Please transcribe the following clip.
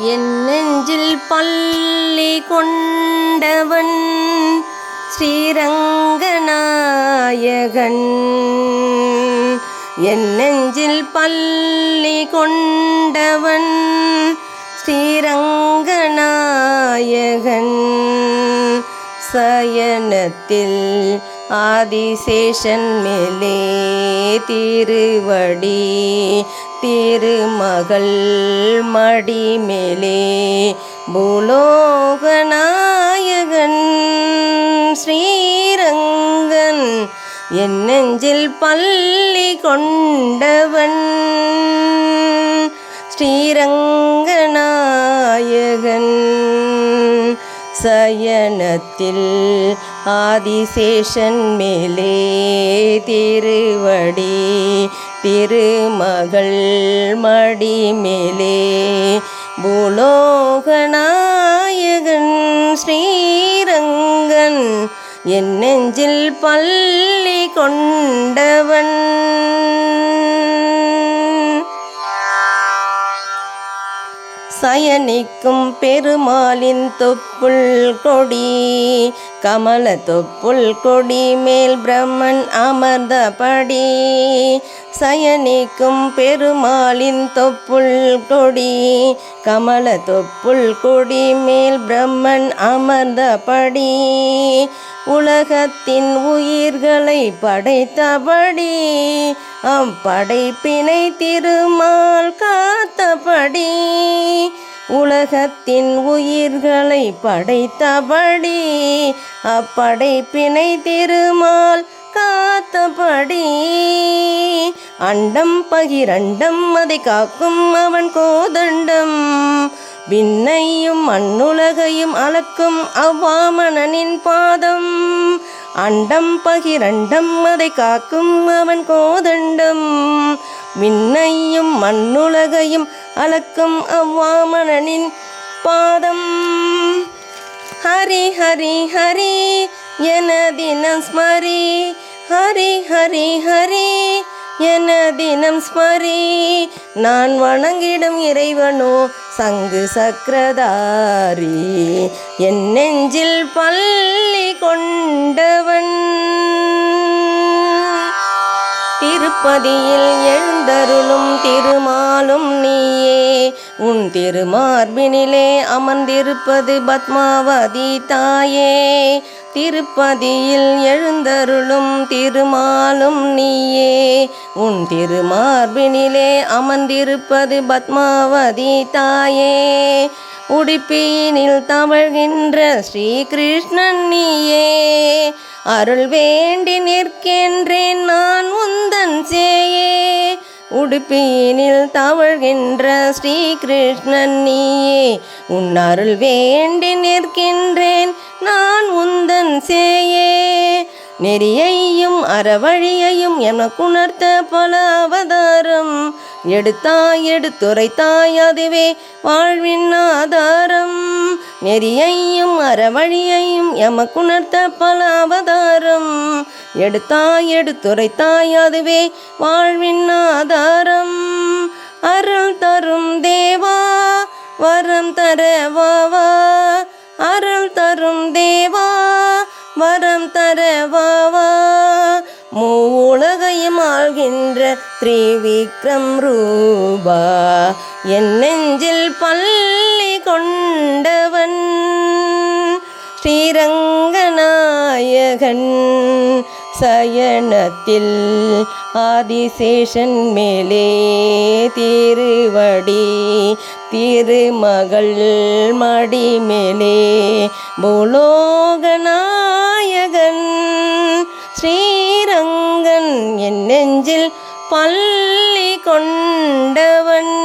என் நெஞ்சில் பள்ளி கொண்டவன் ஸ்ரீரங்கநாயகன். என் நெஞ்சில் பள்ளி கொண்டவன் ஸ்ரீரங்கநாயகன். சயனத்தில் ஆதிசேஷன் மேலே திருவடி திருமகள் மடி மேலே பூலோகநாயகன் ஸ்ரீரங்கன் என் நெஞ்சில் பள்ளி கொண்டவன் ஸ்ரீரங்க சயனத்தில் ஆதிசேஷன் மேலே திருவடி திருமகள் மடி மேலே. பூலோகநாயகன் ஸ்ரீரங்கன் என் நெஞ்சில் பள்ளி கொண்டவன். சயனிக்கும் பெருமாளின் தொப்புள் கொடி கமல தொப்புள் கொடி மேல் பிரம்மன் அமர்ந்தபடி. சயனிக்கும் பெருமாளின் தொப்புள் கொடி கமல தொப்புள் கொடி மேல் பிரம்மன் அமர்ந்தபடி உலகத்தின் உயிர்களை படைத்தபடி அப்படைப்பினை திருமால் காத்தபடி உலகத்தின் உயிர்களை படைத்தபடி அப்படைப்பினை திருமால் காத்தபடி அண்டம் பகிரண்டம் அதை காக்கும் அவன் கோதண்டம். விண்ணையும் மண்ணுலகையும் அளக்கும் அவ்வாமணனின் பாதம். அண்டம் பகிரண்டம் அதை காக்கும் அவன் கோதண்டம். விண்ணையும் மண்ணுலகையும் அளக்கும் அவ்வாமணனின் பாதம். ஹரி ஹரி ஹரி என தினம் ஸ்மரி. ஹரி ஹரி ஹரி என தினம் ஸ்மரி. நான் வணங்கிடும் இறைவனோ சங்கு சக்கரதாரி. என் நெஞ்சில் பள்ளி கொண்டவன் திருப்பதியில் எழுந்தருளும் திருமாலும் நீயே. உன் திருமார்பினிலே அமர்ந்திருப்பது பத்மாவதி தாயே. திருப்பதியில் எழுந்தருளும் திருமாலும் நீயே. உன் திருமார்பினிலே அமர்ந்திருப்பது பத்மாவதி தாயே. உடுப்பியினில் தவழ்கின்ற ஸ்ரீகிருஷ்ணன் நீயே. அருள் வேண்டி நிற்கின்றேன் நான் உந்தன் சேயே. உடுப்பியினில் தவழ்கின்ற ஸ்ரீகிருஷ்ணன் நீயே. உன் அருள் வேண்டி நிற்கின்றேன் நான் உந்தன் சேயே. நெறியையும் அறவழியையும் எனக்குணர்த்த பல அவதாரம். எடுத்தாய் எடுத்துரைத்தாய் அதுவே வாழ்வின் ஆதாரம். நெறியையும் அறவழியையும் எமக்குணர்த்த பல அவதாரம். எடுத்தாய் எடுத்துரைத்தாய் அதுவே வாழ்வின் ஆதாரம். அருள் தரும் தேவா வரம் தர வாவா. அருள் தரும் தேவா வரம் தர வாவா. மாழ்கின்ற ஆள்கின்ற திரிவிக்ரம் ரூபா. என் நெஞ்சில் பள்ளி கொண்டவன் ஸ்ரீரங்கநாயகன். சயனத்தில் ஆதிசேஷன் மேலே திருவடி திருமகள் மடிமேலே பூலோகநாயக என் நெஞ்சில் பள்ளி கொண்டவன்.